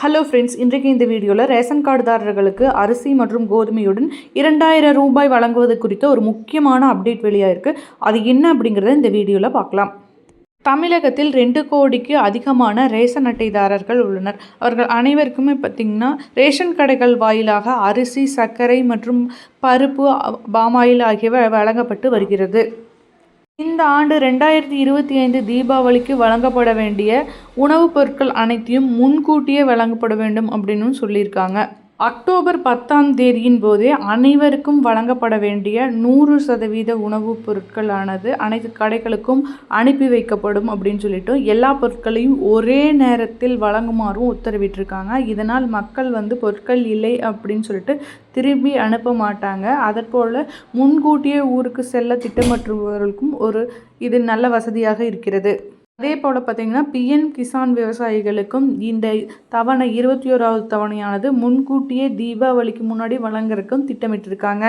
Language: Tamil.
ஹலோ ஃப்ரெண்ட்ஸ் இன்றைக்கு இந்த வீடியோவில் ரேஷன் கார்டுதாரர்களுக்கு அரிசி மற்றும் கோதுமையுடன் இரண்டாயிரம் ரூபாய் வழங்குவது குறித்த ஒரு முக்கியமான அப்டேட் வெளியாயிருக்கு. அது என்ன அப்படிங்கிறத இந்த வீடியோவில் பார்க்கலாம். தமிழகத்தில் ரெண்டு கோடிக்கு அதிகமான ரேஷன் அட்டைதாரர்கள் உள்ளனர். அவர்கள் அனைவருக்குமே பார்த்திங்கன்னா ரேஷன் கடைகள் வாயிலாக அரிசி சர்க்கரை மற்றும் பருப்பு பாமாயில் ஆகியவை வழங்கப்பட்டு வருகிறது. இந்த ஆண்டு ரெண்டாயிரத்தி இருபத்தி ஐந்து தீபாவளிக்கு வழங்கப்பட வேண்டிய உணவுப் பொருட்கள் அனைத்தையும் முன்கூட்டியே வழங்கப்பட வேண்டும் அப்படின்னு சொல்லியிருக்காங்க. அக்டோபர் பத்தாம் தேதியின் போதே அனைவருக்கும் வழங்கப்பட வேண்டிய நூறு சதவீத உணவுப் பொருட்களானது அனைத்து கடைகளுக்கும் அனுப்பி வைக்கப்படும் அப்படின்னு சொல்லிட்டு எல்லா பொருட்களையும் ஒரே நேரத்தில் வழங்குமாறும் உத்தரவிட்டிருக்காங்க. இதனால் மக்கள் வந்து பொருட்கள் இல்லை அப்படின்னு சொல்லிட்டு திரும்பி அனுப்ப மாட்டாங்க. அதற்போல் முன்கூட்டியே ஊருக்கு செல்ல திட்டமிட்டுபவர்களுக்கும் ஒரு இது நல்ல வசதியாக இருக்கிறது. அதே போல் பார்த்திங்கன்னா பிஎன் கிசான் விவசாயிகளுக்கும் இந்த தவணை இருபத்தி ஓராவது தவணையானது முன்கூட்டியே தீபாவளிக்கு முன்னாடி வழங்குறதுக்கும் திட்டமிட்டிருக்காங்க.